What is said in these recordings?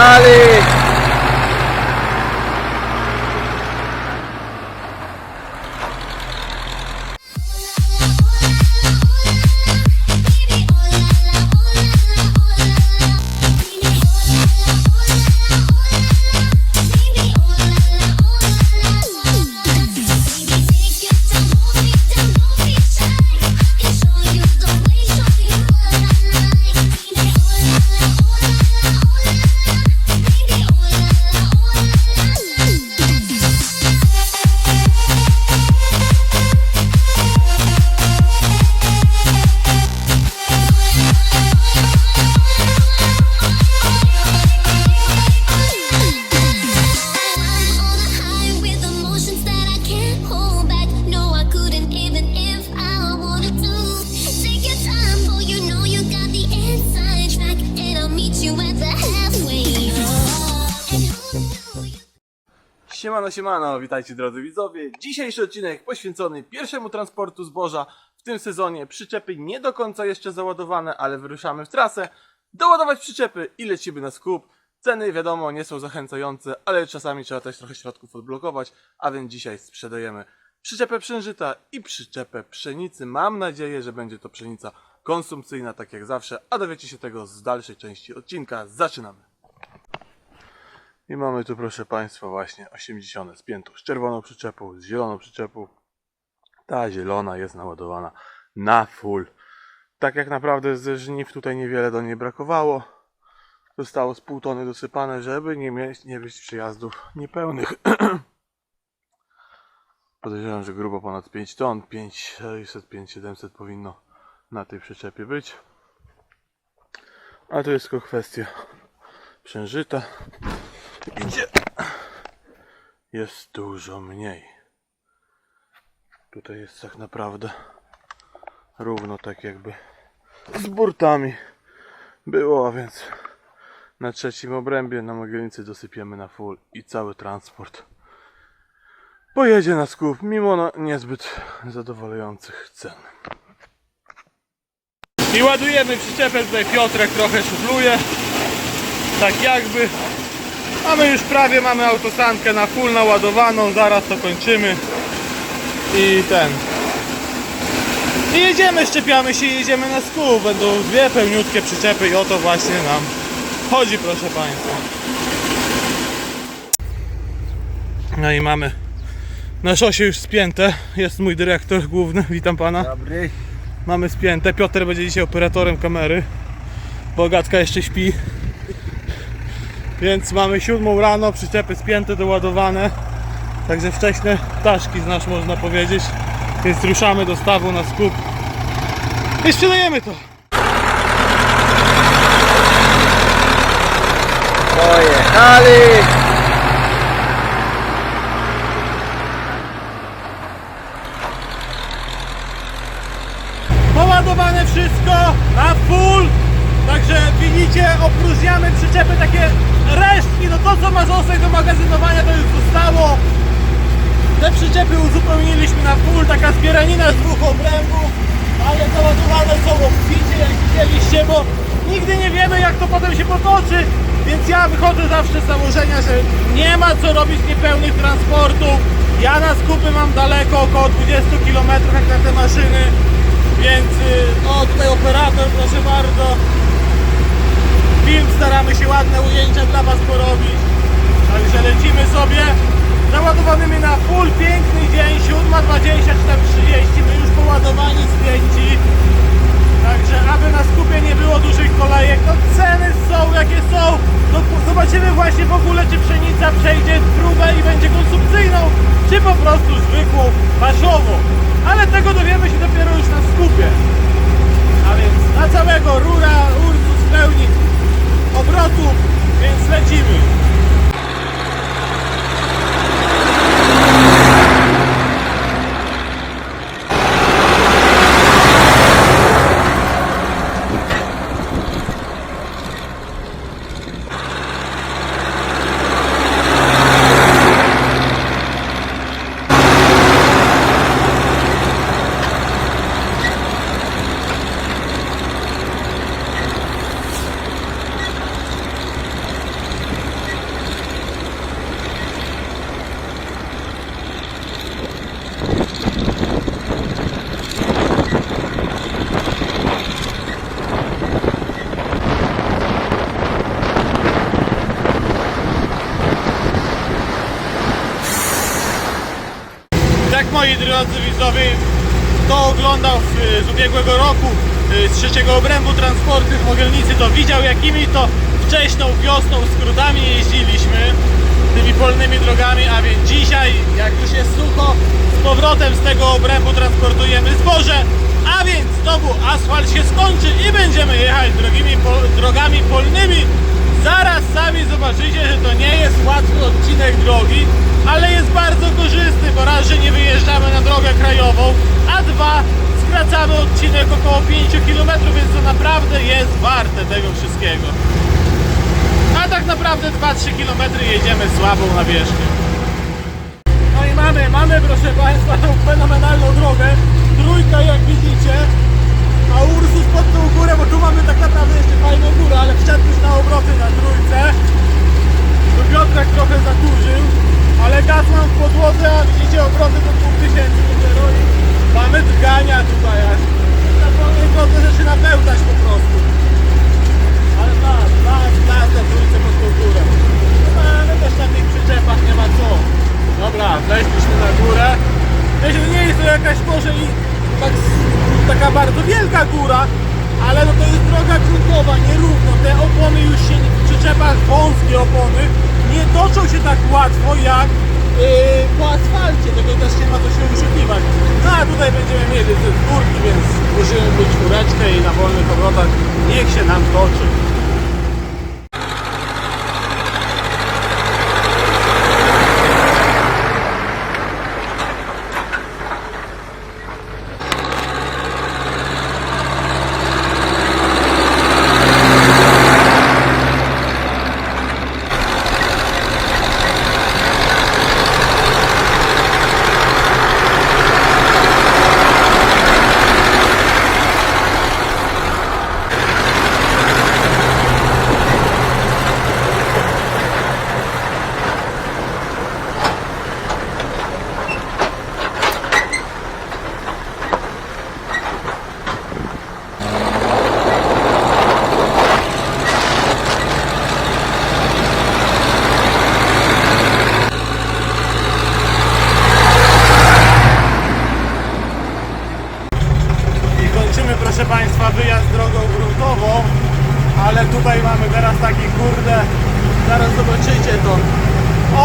Pojechali! Siemano, siemano, witajcie drodzy widzowie. Dzisiejszy odcinek poświęcony pierwszemu transportu zboża w tym sezonie. Przyczepy nie do końca jeszcze załadowane, ale wyruszamy w trasę. Doładować przyczepy i lecimy na skup. Ceny wiadomo nie są zachęcające, ale czasami trzeba też trochę środków odblokować, a więc dzisiaj sprzedajemy przyczepę przężyta i przyczepę pszenicy. Mam nadzieję, że będzie to pszenica konsumpcyjna, tak jak zawsze, a dowiecie się tego z dalszej części odcinka. Zaczynamy! I mamy tu, proszę Państwa, właśnie 80 spiętą z czerwoną przyczepą, z zieloną przyczepą. Ta zielona jest naładowana na full. Tak jak naprawdę ze żniw tutaj niewiele do niej brakowało. Zostało z pół tony dosypane, żeby nie mieć, nie mieć przejazdów niepełnych. Podejrzewam, że grubo ponad 5 ton, 5600, 5700 powinno na tej przyczepie być. A to jest tylko kwestia przężyta gdzie jest dużo mniej. Tutaj jest tak naprawdę równo tak jakby z burtami było, a więc na trzecim obrębie na Mogielnicy dosypiemy na full i cały transport pojedzie na skup mimo no niezbyt zadowalających cen. I ładujemy przyczepę, tutaj Piotrek trochę szufluje, tak jakby Mamy już prawie, mamy autosankę na full naładowaną, zaraz to kończymy. I ten. I jedziemy, szczepiamy się i jedziemy na skup. Będą dwie pełniutkie przyczepy i o to właśnie nam chodzi, proszę Państwa. No i mamy na szosie już spięte. Jest mój dyrektor główny, witam Pana. Dobry. Mamy spięte. Piotr będzie dzisiaj operatorem kamery. Bogatka jeszcze śpi. Więc mamy siódmą rano, przyczepy spięte, doładowane. Także wcześne ptaszki znasz można powiedzieć. Więc ruszamy do stawu na skup. I sprzedajemy to. Pojechali! Poładowane wszystko na full. Także widzicie, opróżniamy przyczepy takie resztki. No to co ma zostać do magazynowania to już zostało. Te przyczepy uzupełniliśmy na full, taka zbieranina z dwóch obrębów, ale załadowane są obficie, jak widzieliście, bo nigdy nie wiemy jak to potem się potoczy, więc ja wychodzę zawsze z założenia, że nie ma co robić niepełnych transportów. Ja na skupy mam daleko, około 20 km jak na te maszyny, więc y, o tutaj operator, proszę bardzo. Film staramy się ładne ujęcia dla Was porobić. Także lecimy sobie załadowanymi na full, piękny dzień, 7.20, 4.30, my już poładowani spięci. Także aby na skupie nie było dużych kolejek, no ceny są jakie są. No zobaczymy właśnie w ogóle czy pszenica przejdzie próbę i będzie konsumpcyjną, czy po prostu zwykłą paszową. Ale tego dowiemy się dopiero już na skupie. A więc na całego rura Ursus pełni obrotów, więc lecimy. Jak moi drodzy widzowie, kto oglądał w, z ubiegłego roku y, z trzeciego obrębu transporty w Mogielnicy, to widział jakimi to wcześną wiosną skrótami jeździliśmy tymi polnymi drogami, a więc dzisiaj, jak już jest sucho, z powrotem z tego obrębu transportujemy zboże, a więc znowu asfalt się skończy i będziemy jechać drogimi, po, drogami polnymi. Zaraz sami zobaczycie, że to nie jest łatwy odcinek drogi, ale jest bardzo korzystny, bo raz, że nie wyjeżdżamy na drogę krajową, a dwa, skracamy odcinek około 5 km, więc to naprawdę jest warte tego wszystkiego. A tak naprawdę 2-3 km jedziemy słabą nawierzchnią. No i mamy, mamy proszę Państwa tą fenomenalną drogę. Trójka jak widzicie. A Ursus pod tą górę, bo tu mamy tak naprawdę jeszcze fajną górę, ale wszedł już na obroty na trójce. Tu Piotrek trochę zakurzył, ale gaz mam w podłodze, a widzicie obroty do 2000 dopiero i mamy drgania tutaj aż. Na wolnej drodze zaczyna pełtać po prostu. Ale tak, tak, tak, na trójce pod tą górę. No ale też na tych przyczepach nie ma co. Dobra, weszliśmy na górę. Wiecie, nie jest to jakaś może i tak, taka bardzo wielka góra, ale no to jest droga gruntowa, nierówno. Te opony już się przyczepach, wąskie opony, nie toczą się tak łatwo jak yy, po asfalcie, tego też nie ma co się oszukiwać. No a tutaj będziemy mieli te górki, więc musimy mieć czwóreczkę i na wolnych obrotach niech się nam toczy. I kończymy, proszę Państwa, wyjazd drogą gruntową, ale tutaj mamy teraz taki kurde, zaraz zobaczycie to,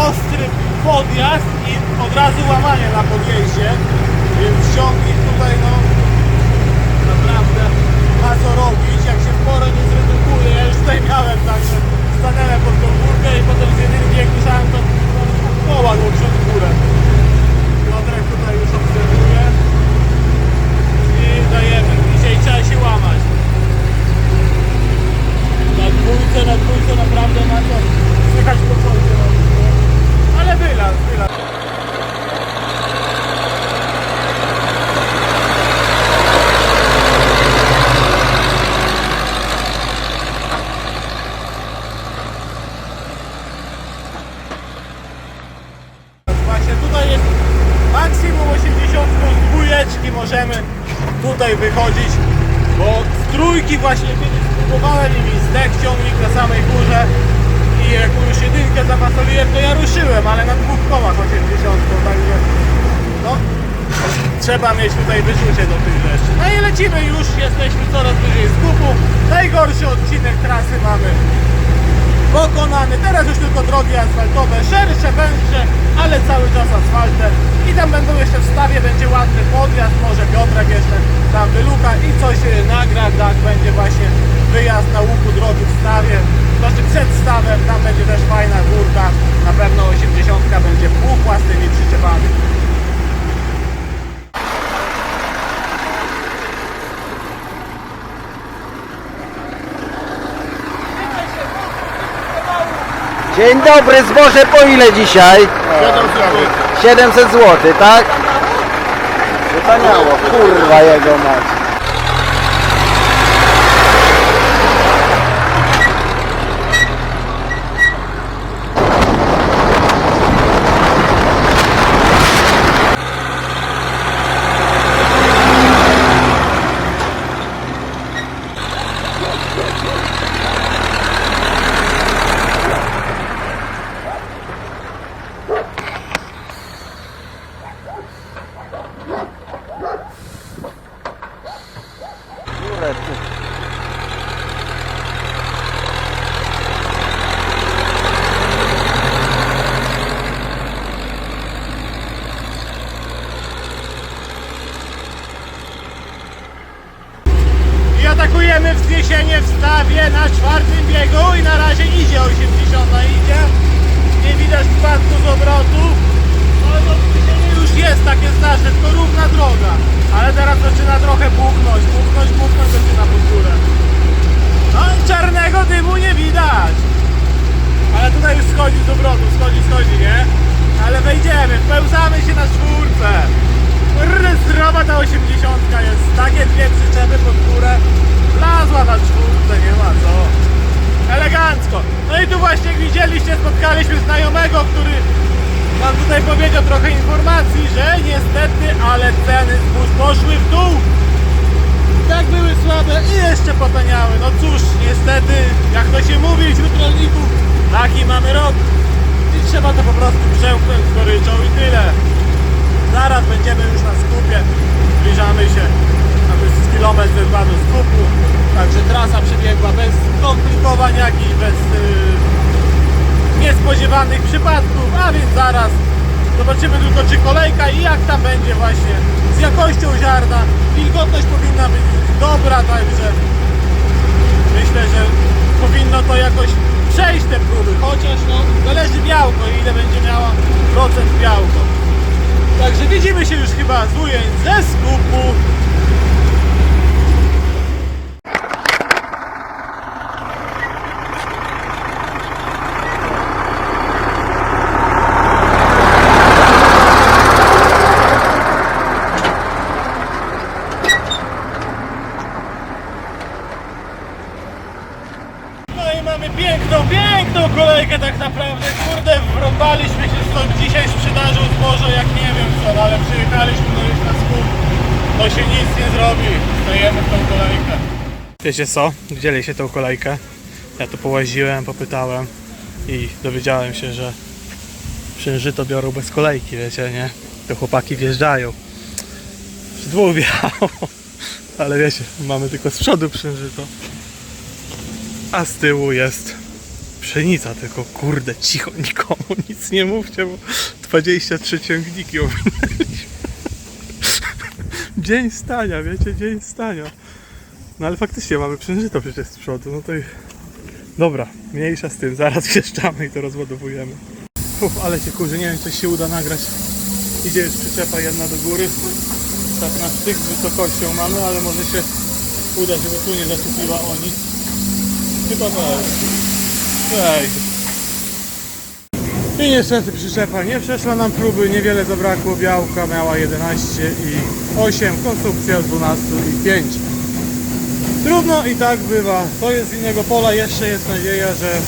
ostry podjazd i od razu łamanie na podjeździe, więc ciągnik tutaj no naprawdę ma co robić, jak się w porę nie zredukuje, ja już tutaj miałem tak, że stanęłem pod tą górkę i potem z jak ruszałem to koła przodu w górę. Piotrek tutaj już obserwuje i Dzisiaj trzeba się łamać. Na dwójce, na dwójce naprawdę ma to słychać po przodzie. Ale wylaz, wylaz. Właśnie tutaj jest maksimum 80 z dwójeczki możemy tutaj wychodzić, bo z trójki właśnie kiedyś spróbowałem i mi zdech ciągnik na samej górze i jak już jedynkę zapasoliłem, ruszyłem, ale na dwóch kołach 80, także no trzeba mieć tutaj wyczucie do tych rzeczy. No i lecimy już, jesteśmy coraz bliżej skupu. Najgorszy odcinek trasy mamy pokonany. Teraz już tylko drogi asfaltowe, szersze, węższe, ale cały czas asfaltem. I tam będą jeszcze w stawie, będzie ładny podjazd, może Piotrek jeszcze tam wyluka i coś e, nagra, tak będzie właśnie wyjazd na łuku drogi w stawie. Znaczy przed stawem, tam będzie też fajna górka, na pewno 80 będzie płukła z tymi przyczepami. Dzień dobry, zboże po ile dzisiaj? 700 zł, tak? Wytaniało, kurwa jego mać. Atakujemy wzniesienie w stawie na czwartym biegu i na razie idzie 80 idzie. Nie widać spadku z obrotu. Ale to wzniesienie już jest takie znaczne, tylko równa droga. Ale teraz zaczyna trochę buchnąć, buchnąć, buchnąć zaczyna pod górę. No czarnego dymu nie widać. Ale tutaj już schodzi z obrotu, schodzi, schodzi, nie? Ale wejdziemy, wpełzamy się na czwórce. Zdrowa ta 80 jest. Takie dwie przyczepy pod górę. Wlazła na czwórce, nie ma co. Elegancko. No i tu właśnie jak widzieliście, spotkaliśmy znajomego, który nam tutaj powiedział trochę informacji, że niestety, ale ceny zbóż poszły w dół. Tak były słabe i jeszcze potaniały. No cóż, niestety, jak to się mówi wśród rolników, taki mamy rok. I trzeba to po prostu przełknąć z goryczą i tyle. Zaraz będziemy już na skupie. Zbliżamy się na to jest kilometr dwa do skupu. Także trasa przebiegła bez skomplikowań jakichś, bez niespodziewanych przypadków, a więc zaraz zobaczymy tylko czy kolejka i jak tam będzie właśnie z jakością ziarna. Wilgotność powinna być dobra, także myślę, że powinno to jakoś przejść te próby, chociaż no zależy białko, ile będzie miała procent białko. Także widzimy się już chyba z ujęć ze skupu. No i mamy piękną, piękną kolejkę tak naprawdę. Kurde, wrąbaliśmy się stąd dzisiaj sprzedażą zboża jak nie wiem co, no ale przyjechaliśmy no już na skup. To się nic nie zrobi. Stajemy w tą kolejkę. Wiecie co? Widzieliście tą kolejkę. Ja tu połaziłem, popytałem i dowiedziałem się, że przynżyto biorą bez kolejki, wiecie, nie? To chłopaki wjeżdżają. Z dwóch. Ale wiecie, mamy tylko z przodu przynżyto a z tyłu jest pszenica, tylko kurde, cicho, nikomu nic nie mówcie, bo 23 ciągniki ominęliśmy. Dzień stania, wiecie, dzień stania. No ale faktycznie mamy przężyto przecież z przodu, no to i... Dobra, mniejsza z tym, zaraz wjeżdżamy i to rozładowujemy. Uf, ale się kurzy, nie wiem, czy się uda nagrać. Idzie już przyczepa jedna do góry. Tak na styk z wysokością mamy, ale może się uda, żeby tu nie zaczepiła o nic. Chyba tak. Ej. I niestety przyczepa nie przeszła nam próby, niewiele zabrakło, białka miała 11 i 8, konsumpcja 12 i 5. Trudno i tak bywa. To jest z innego pola, jeszcze jest nadzieja, że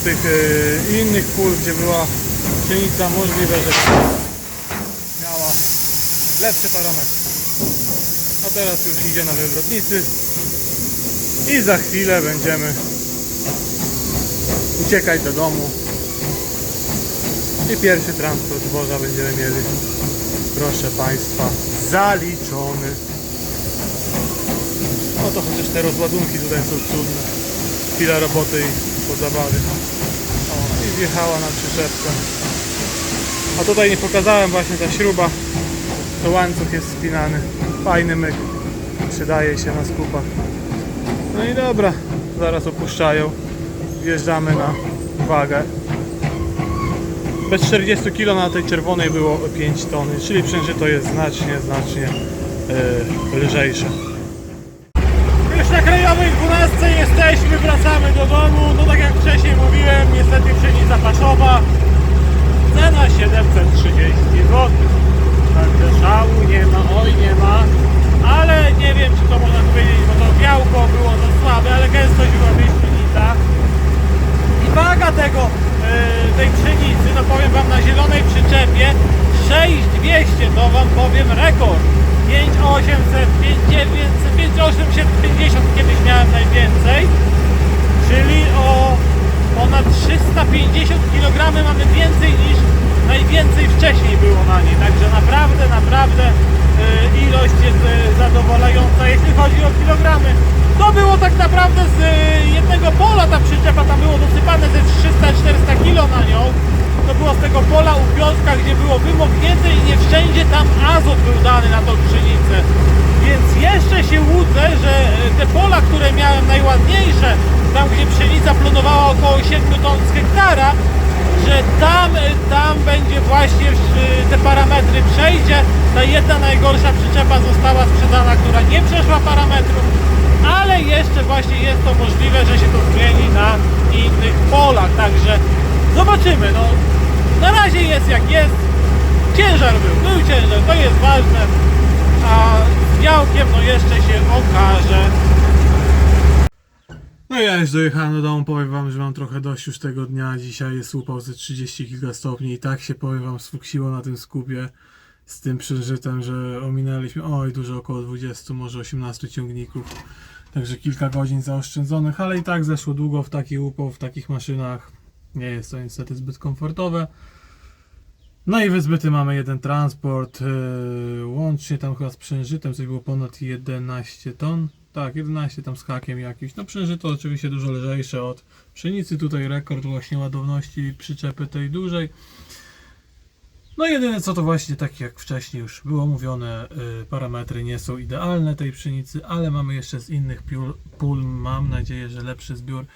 z tych y, innych pól, gdzie była pszenica, możliwe, że miała lepsze parametry. A teraz już idzie na wywrotnicy. I za chwilę będziemy uciekać do domu. I pierwszy transport zboża będziemy mieli. Proszę Państwa zaliczony no to chociaż te rozładunki tutaj są cudne. Chwila roboty i po zabawie. O, i wjechała na przyczepkę. A tutaj nie pokazałem właśnie ta śruba. To łańcuch jest spinany. Fajny myk. Przydaje się na skupach no i dobra, zaraz opuszczają. Wjeżdżamy na wagę. Bez 40 kg na tej czerwonej było 5 tony, czyli przężyto jest znacznie, znacznie yy, lżejsze. 12 jesteśmy, wracamy do domu. No tak jak wcześniej mówiłem, niestety pszenica paszowa. Cena 730 zł. Także szału nie ma, oj nie ma. Ale nie wiem czy to można powiedzieć, bo to białko było to słabe, ale gęstość była wyśmienita. I waga tego, yy, tej pszenicy, no powiem Wam na zielonej przyczepie 6200 to Wam powiem rekord. 5800, 5900, 5850 kiedyś miałem najwięcej. Czyli o ponad 350 kg mamy więcej niż najwięcej wcześniej było na niej. Także naprawdę, naprawdę y, ilość jest y, zadowalająca. Jeśli chodzi o kilogramy, to było tak naprawdę z y, jednego pola ta przyczepa, tam było dosypane ze 300-400 kg na nią. To było z tego pola u Piotrka, gdzie było wymoknięte i nie wszędzie tam azot był dany na tą pszenicę. więc jeszcze się łudzę, że te pola, które miałem najładniejsze, tam gdzie pszenica planowała około 7 ton z hektara, że tam, tam będzie właśnie w- te parametry przejdzie. Ta jedna najgorsza przyczepa została sprzedana, która nie przeszła parametrów, ale jeszcze właśnie jest to możliwe, że się to zmieni na innych polach, także zobaczymy. No, na razie jest jak jest. Ciężar był, był ciężar, to jest ważne, a z białkiem no jeszcze się okaże. No ja już dojechałem do domu, powiem wam, że mam trochę dość już tego dnia. Dzisiaj jest upał ze 30 kilka stopni i tak się powiem wam sfuksiło na tym skupie z tym przeżytem, że ominęliśmy oj dużo około 20, może 18 ciągników. Także kilka godzin zaoszczędzonych, ale i tak zeszło długo w taki upał, w takich maszynach. Nie jest to niestety zbyt komfortowe. No i wyzbyty mamy jeden transport, yy, łącznie tam chyba z przężytem coś było ponad 11 ton. Tak, 11 tam z hakiem jakimś. No przężyto oczywiście dużo lżejsze od pszenicy. Tutaj rekord właśnie ładowności przyczepy tej dużej. No jedyne co to właśnie tak jak wcześniej już było mówione, yy, parametry nie są idealne tej pszenicy, ale mamy jeszcze z innych piór, pól, mam nadzieję, że lepszy zbiór.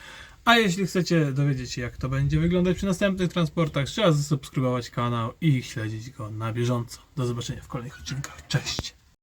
A jeśli chcecie dowiedzieć się jak to będzie wyglądać przy następnych transportach, trzeba zasubskrybować kanał i śledzić go na bieżąco. Do zobaczenia w kolejnych odcinkach. Cześć!